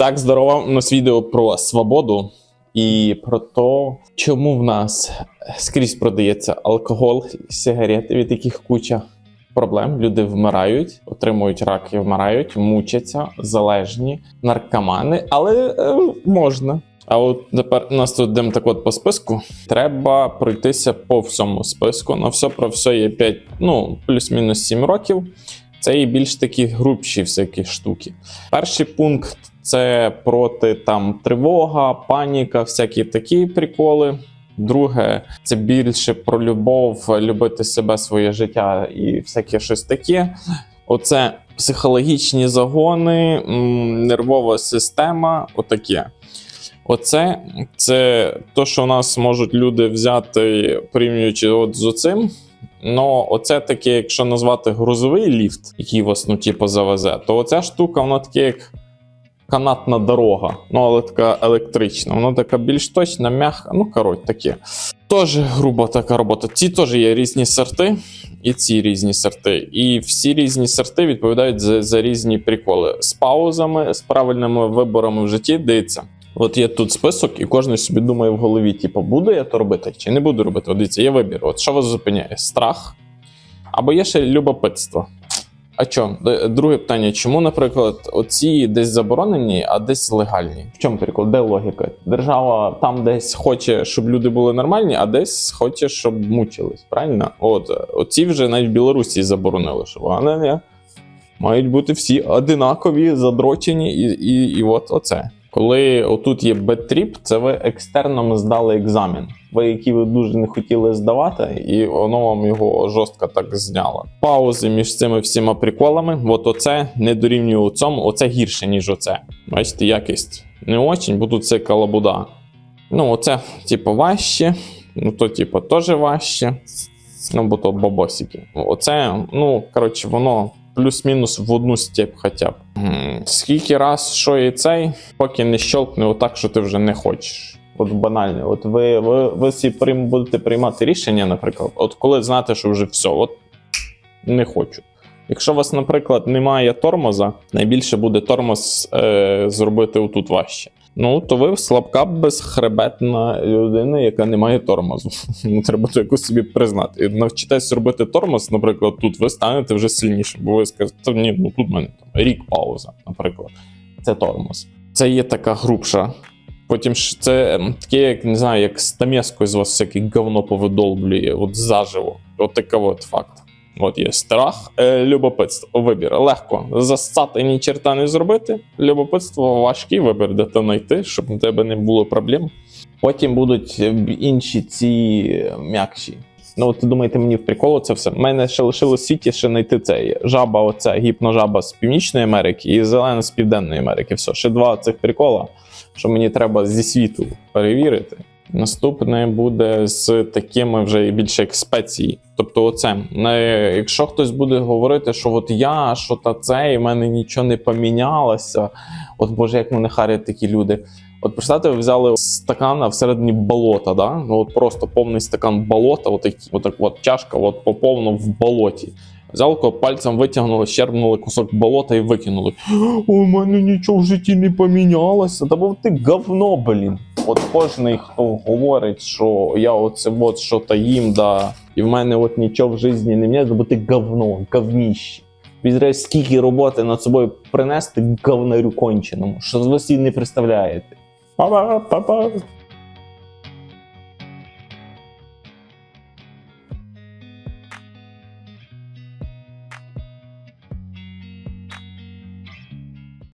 Так, здорово. У нас відео про свободу і про те, чому в нас скрізь продається алкоголь, сигарети, від яких куча проблем. Люди вмирають, отримують рак і вмирають, мучаться, залежні, наркомани, але е, можна. А от тепер нас тут йдемо так от по списку. Треба пройтися по всьому списку. На все про все є 5, ну, плюс-мінус 7 років. Це і більш такі грубші всякі штуки. Перший пункт це проти там тривога, паніка, всякі такі приколи. Друге, це більше про любов, любити себе, своє життя і всяке щось таке. Оце психологічні загони, нервова система, отаке. Оце це то, що в нас можуть люди взяти, порівнюючи от з оцим. Ну, оце таке, якщо назвати грузовий ліфт, який вас ну, типу, завезе, то оця штука, вона таке як канатна дорога, ну але така електрична. Вона така більш точна, м'яка, ну коротше таке. Теж груба така робота. Ці теж є різні сорти, і ці різні сорти. І всі різні сорти відповідають за, за різні приколи. З паузами, з правильними виборами в житті. Дивіться. От є тут список, і кожен собі думає в голові: типу, буду я то робити чи не буду робити. От дивіться, є вибір. От що вас зупиняє? Страх. Або є ще любопитство. А що? Друге питання: чому, наприклад, оці десь заборонені, а десь легальні? В чому прикол? Де логіка? Держава там десь хоче, щоб люди були нормальні, а десь хоче, щоб мучились. Правильно? От оці вже навіть в Білорусі заборонили, що вони мають бути всі одинакові, задрочені, і, і, і от оце. Коли отут є бетріп, це ви екстерном здали екзамен. Ви, які ви дуже не хотіли здавати, і воно вам його жорстко так зняло. Паузи між цими всіма приколами. От оце не дорівнює цьому, оце гірше, ніж оце. Бачите, якість не очень, бо тут це калабуда. Ну, оце, типу, важче, ну то, типу, теж важче. Ну, бо то бабосики. Оце, ну, коротше, воно плюс-мінус в одну степ хоча б. Скільки раз, що і цей, поки не щелкне отак, що ти вже не хочеш. От банально. От ви, ви, ви всі прийм, будете приймати рішення, наприклад, от коли знаєте, що вже все, от не хочу. Якщо у вас, наприклад, немає тормоза, найбільше буде тормоз е, зробити отут важче. Ну, то ви слабка безхребетна людина, яка не має тормозу. Ну, треба то якось собі признати. І навчитесь робити тормоз, наприклад, тут ви станете вже сильніше, бо ви скажете, ні, ну тут в мене там рік пауза, наприклад. Це тормоз. Це є така грубша. Потім ж це ем, таке, як не знаю, як стамескою з вас всяке говно повидолблює, от заживо. От такий от факт. От є страх, е, любопитство. Вибір. Легко засати ні черта не зробити. Любопитство важкий вибір, де то знайти, щоб у тебе не було проблем. Потім будуть е, інші ці е, м'якші. Ну, от думаєте, мені в приколу це все. У мене ще лишилось сіті ще знайти цей жаба, оця гіпножаба з Північної Америки і зелена з Південної Америки. Все, ще два цих прикола, що мені треба зі світу перевірити. Наступне буде з такими вже більше як спеції. Тобто, оце якщо хтось буде говорити, що от я, що та це, і в мене нічого не помінялося. От боже, як мене харять такі люди. От представте, ви взяли стакан, всередині болота, да? ну от просто повний стакан болота, от, от так от чашка, от поповно в болоті. Взяли кого пальцем витягнули, щербнули кусок болота і викинули. У мене нічого в житті не помінялося. Та бо ти говно, блін. От кожний, хто говорить, що я оце от що та їм, да, і в мене от нічого в житті не міняється, бо ти говно, говніще. Відряд скільки роботи над собою принести говнарю конченому, що ви собі не представляєте. Па-па, па-па.